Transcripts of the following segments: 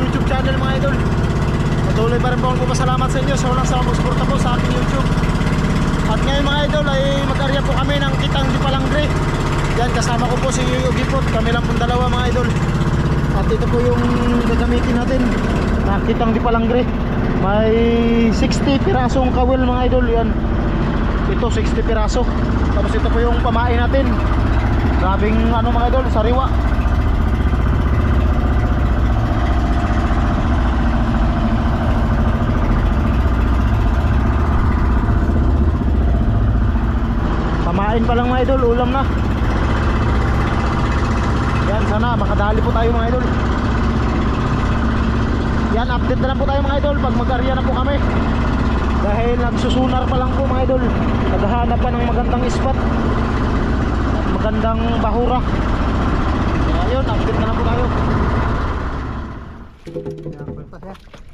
YouTube channel mga idol. Patuloy pa rin po akong pasalamat sa inyo sa walang sawang suporta po sa aking YouTube. At ngayon mga idol ay mag-area po kami ng Kitang Di Palangre. Yan kasama ko po si Ugipot, kami lang pong dalawa mga idol. At ito po yung gagamitin natin na Kitang Di Palangre. May 60 pirasong kawil mga idol yan. Ito 60 piraso. Tapos ito po yung pamain natin. Grabing ano mga idol, sariwa. Pamain pa lang mga idol, ulam na. Yan, sana makadali po tayo mga idol. Yan, update na lang po tayo mga idol pag mag-area na po kami. Dahil nagsusunar pa lang po mga idol. Naghahanap pa ng magandang spot. Magandang bahura. Kaya yun, update na lang po tayo.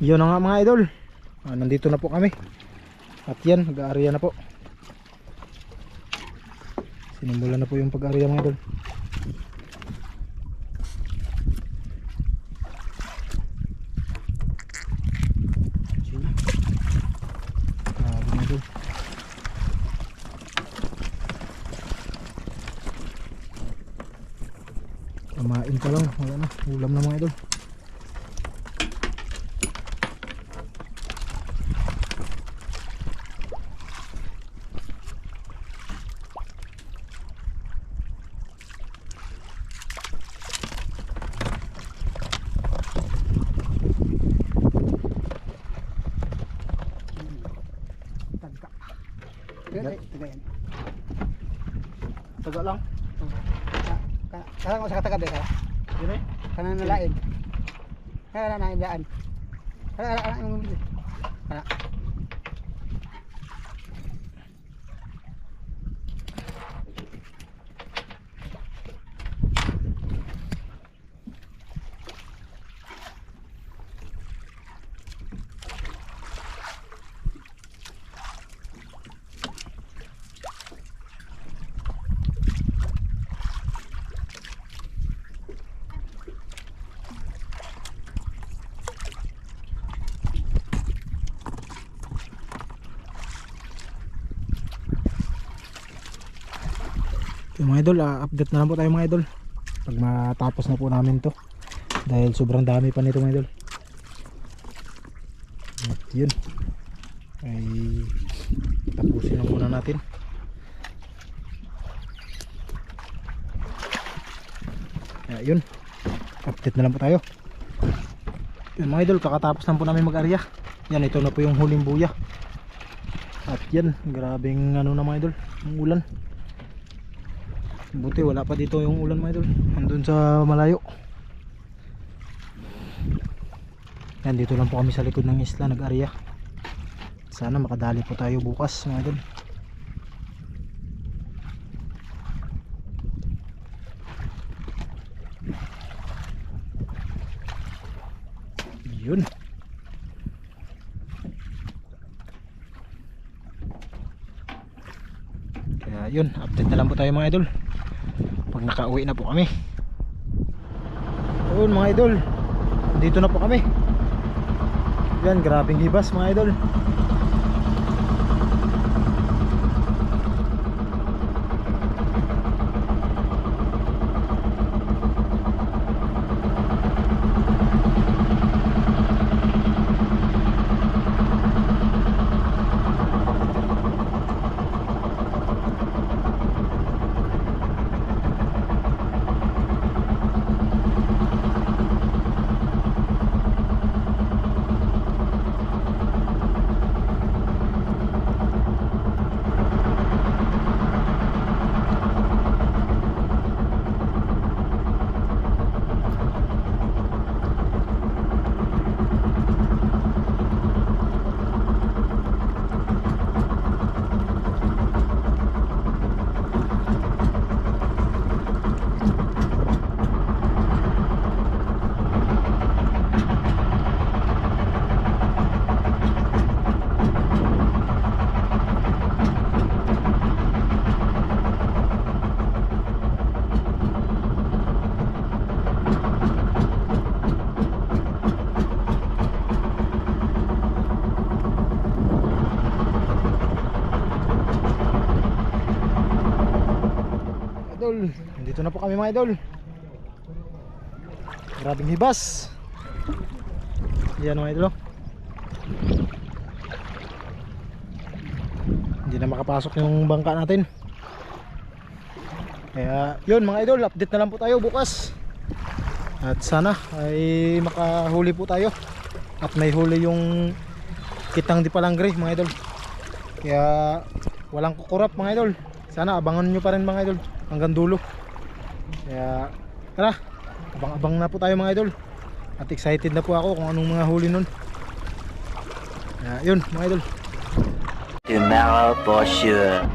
Yun na nga mga idol. Ah, nandito na po kami. At yan, nag-area na po. Sinimula na po yung. Grabe mga idol. Kumain ka lang, wala na, ulam na mga idol. Taga yan. Taga lang. Ka- Kaya ko sa katagabi ka. Yun eh. Kana nalain. Kaya na nain daan. Kaya ala ala yung mga idol, ah, update na lang po tayo mga idol. Pag matapos na po namin to. Dahil sobrang dami pa nito mga idol. At yun. Ay tapusin na muna natin. Kaya yun. Update na lang po tayo. Yun mga idol, kakatapos lang po namin mag-area. Yan, ito na po yung huling buya. At yan, grabing ano na mga idol, yung ulan. Buti wala pa dito yung ulan mga idol. Andun sa malayo. Yan dito lang po kami sa likod ng isla nag-area. Sana makadali po tayo bukas mga idol. Yun. Kaya yun, update na lang po tayo mga idol pag nakauwi na po kami. Yun mga idol. Dito na po kami. Yan grabing hibas mga idol Dito na po kami mga idol. Grabing hibas. Yan mga idol. oh. Hindi na makapasok yung bangka natin. Kaya yun mga idol, update na lang po tayo bukas. At sana ay makahuli po tayo. At may huli yung kitang di palangre mga idol. Kaya walang kukurap mga idol. Sana abangan nyo pa rin mga idol hanggang dulo. Kaya tara, abang-abang na po tayo mga idol. At excited na po ako kung anong mga huli nun. Kaya yun mga idol. Tomorrow for sure.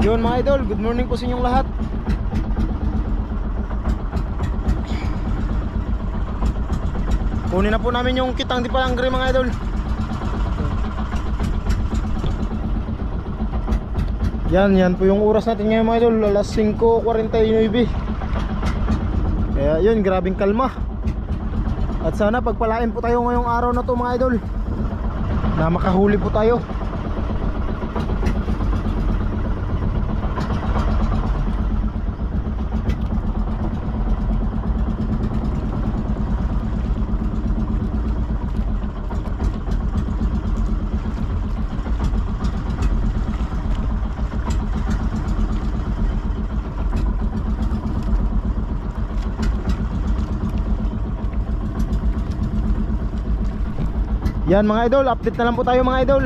Yun mga idol, good morning po sa inyong lahat. Kunin na po namin yung kitang di palangre mga idol. Yan, yan po yung oras natin ngayon mga idol, alas 5.49. Yun, grabing kalma. At sana pagpalain po tayo ngayong araw na to mga idol. Na makahuli po tayo. Yan mga idol, update na lang po tayo mga idol.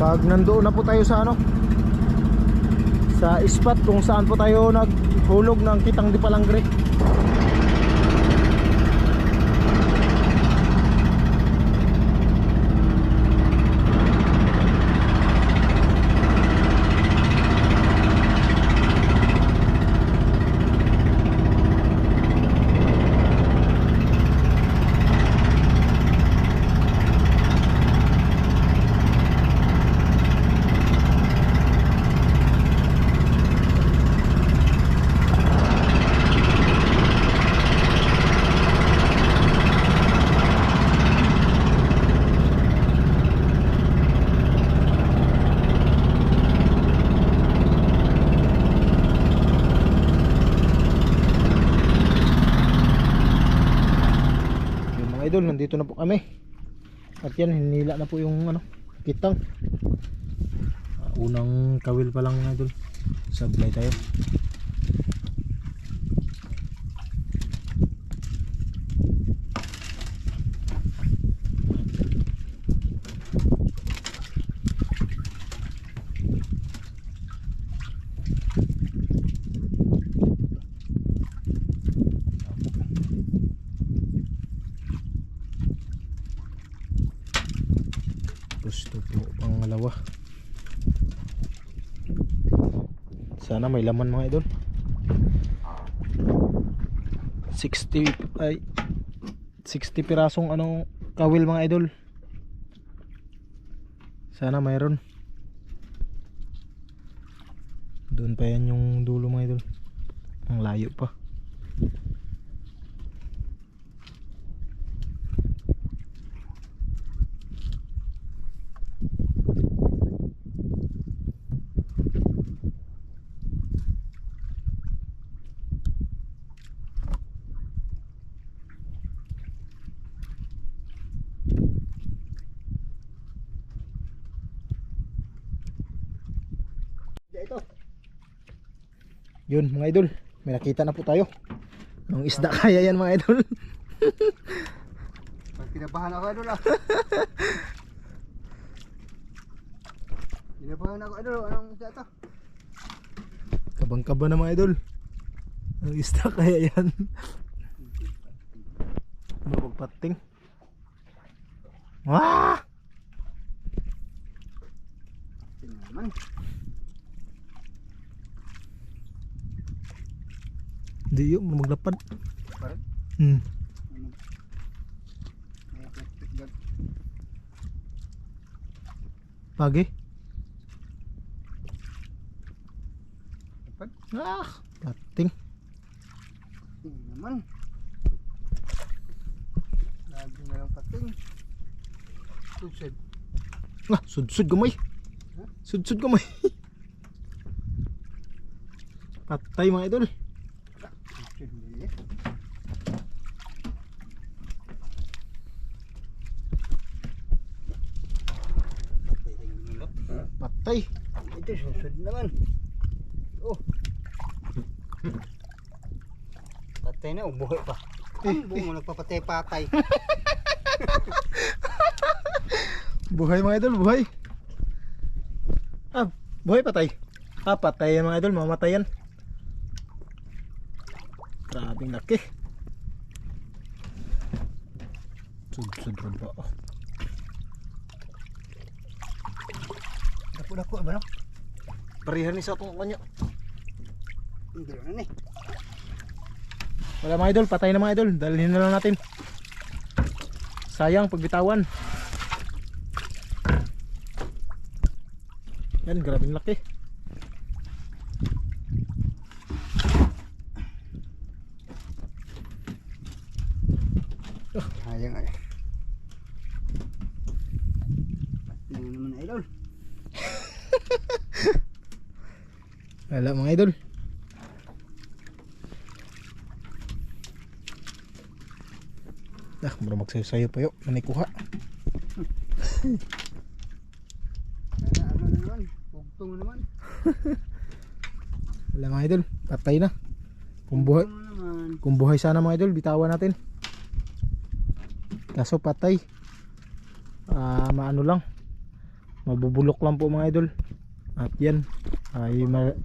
Pag nandoon na po tayo sa ano sa spot kung saan po tayo naghulog ng kitang di palangre. Yung mga idol, nandito na po kami. At yan, hinila na po yung ano, kitang. Ah, unang kawil pa lang mga idol. Sablay tayo. Sana may laman mga idol. 60 ay 60 pirasong anong kawil mga idol. Sana mayroon. Doon pa yan yung dulo mga idol. Ang layo pa. Yun mga idol, may nakita na po tayo. Anong isda kaya yan mga idol? Pag kinabahan ako idol ah. Kinabahan ako idol. Anong isda to? Kabang-kaba na mga idol. Anong isda kaya yan? Mapagpating. Wah! Tingnan naman. Hindi yun, maglapad. Parang Hmm. Pagi. Dapat. Ah, pating. Tingnan naman. Lagi na lang pating. Susod. Ah, sud-sud gamay. Sud-sud gamay. Patay mga idol. Patay. Ito susod naman. Oh. Na, ubuhay pa. Ang buong mo nagpapatay-patay. Buhay mga idol, buhay. Ah, buhay patay. Ah, patay yan mga idol, mamatay yan. Grabing laki. Sud-sud rin pa. Oh. Dako-dako ba no? Parihan ni sa itong kanya. Hindi na ni. Wala mga idol, patay na mga idol. Dalhin na lang natin. Sayang pagbitawan. Yan, grabing laki. Sayang ay. Patay na naman idol. Wala mga idol. Magsayo-sayo pa yun. Manikuha. Sana ano na naman. Bugtong na naman. Wala mga idol. Patay na. Kung buhay, naman. kung buhay sana mga idol, bitawan natin. Kaso patay. Ah, maano lang. Mabubulok lang po mga idol. At yan ay ma-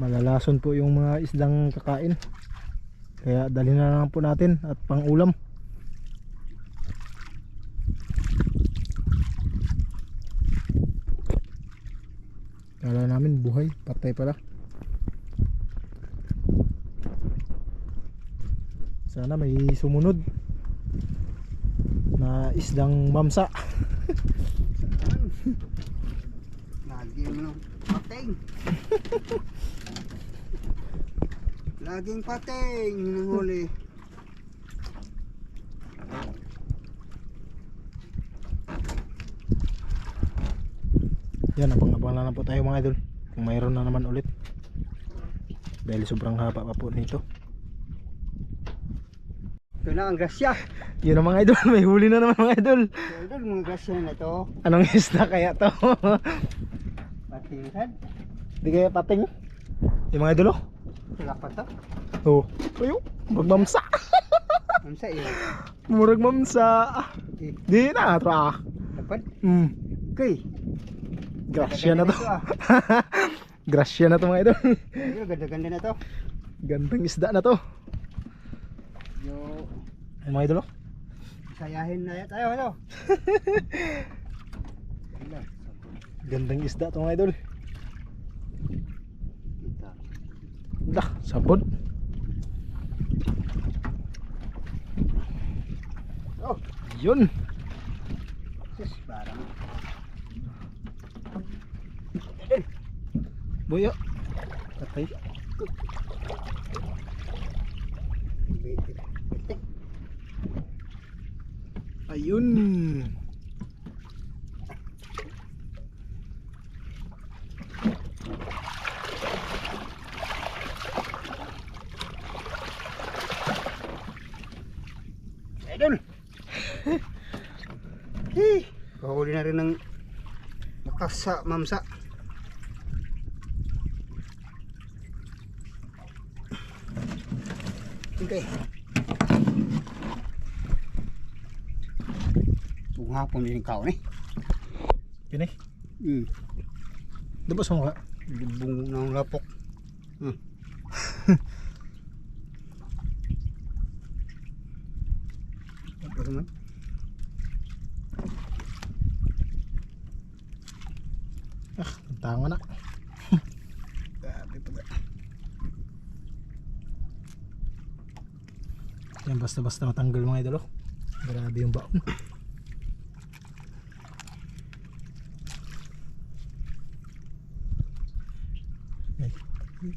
malalason po yung mga isdang kakain. Kaya dali na lang po natin at pang ulam. Kala namin buhay, patay pala. Sana may sumunod na isdang mamsa. Lagi mo ng pating. Laging pating yung huli. Yan, abang-abang na lang po tayo mga idol. Kung mayroon na naman ulit. Dahil sobrang haba pa po nito. Ito na ang grasya. Yun ang mga idol, may huli na naman mga idol. Idol, mga grasya na ito. Anong isda kaya to? Pating sad. Di kaya pating? Yung mga idol oh. Sila pa to. Oh. Ayo, magmamsa. Ano sa iyo? Murag mamsa. Eh, Di na, tra. dapat. Hmm. Okay. Grasya na to. Grasya na to mga idol. Ganda-ganda na to. Gandang isda na to. Yo, Ay mga idol oh. sayahin na tayo, ano? Ganda. Gandang isda to mga idol. Dah, sabod. Oh, Yun. sis, parang. Boyo. Patay. Ayun. Idol! Hey, kahuli na rin ng makasa, mamsa. Okay. Hapon din kao ni. Eh. Hmm. Diba sa mga? Lubong ng lapok. Hmm. Naman? Ah, tanga na. Yan basta-basta matanggal mga idol. oh. Grabe yung baon. Grabe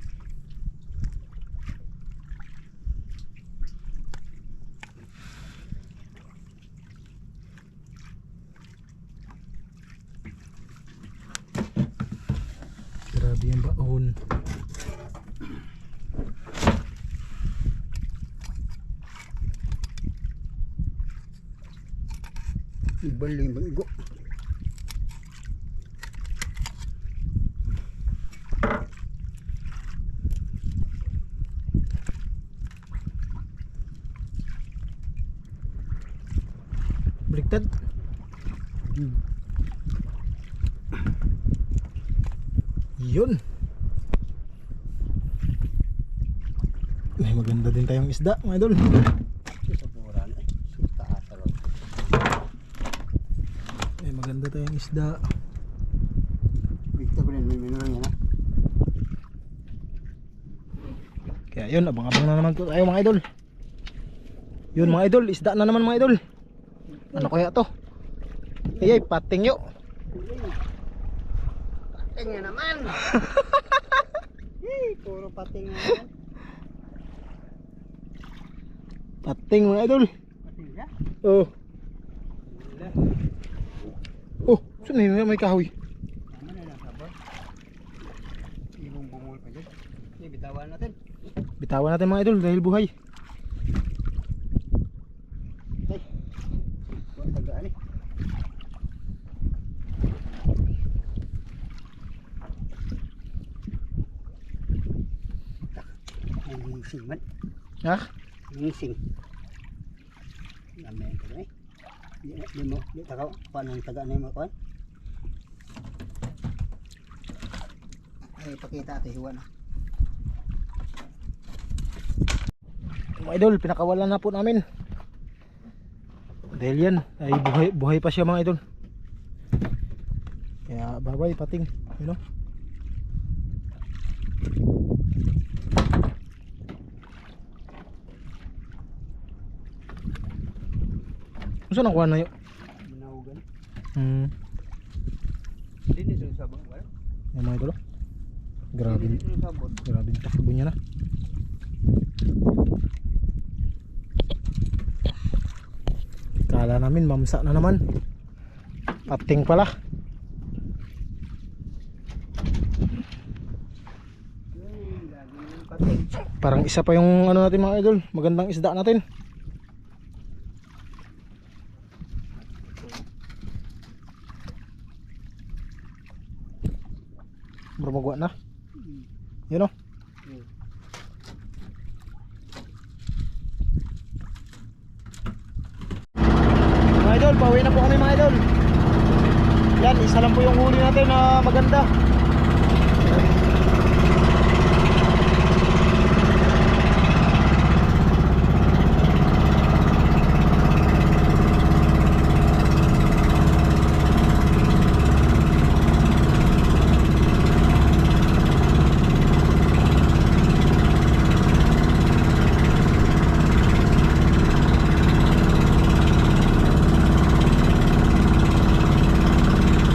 yung baon. Ibaling, ibaling. Baliktad. Hmm. Yun. May maganda din tayong isda, mga idol. Eh. May maganda tayong isda. Bigta ko rin may minulang yan ha. Kaya yun, abang-abang na naman tayo mga idol. Yun mga idol, isda na naman mga idol. Ano kaya to? Ay ay, pating nga naman. Eh, puro pating naman. Pating mga idol. Pating ka? Oh. Oh, saan na may kahoy? Tama na lang sabor. Ibong bungol pa dyan. Bitawan natin. Bitawan natin mga idol dahil buhay. Ha? Nangising. Dami ko eh. Di, di mo, di takaw. Paano yung taga na yung makuhan? Ay, pakita ate, hiwa na. Mga idol, pinakawalan na po namin. Dahil yan, ay buhay, buhay pa siya mga idol. Kaya bye-bye pating, you know. Saan nakuha na yun? Manahugan. Hmm, Hindi ni sabon. Wala. yung mga idol. oh. Grabe, grabe takbo niya na. Kala namin mamsa na naman. Pating pala. Parang isa pa yung ano natin mga idol, magandang isda natin. Bro na. Yun o. Mga idol, pauwi na po kami mga idol. Yan, isa lang po yung huli natin na maganda.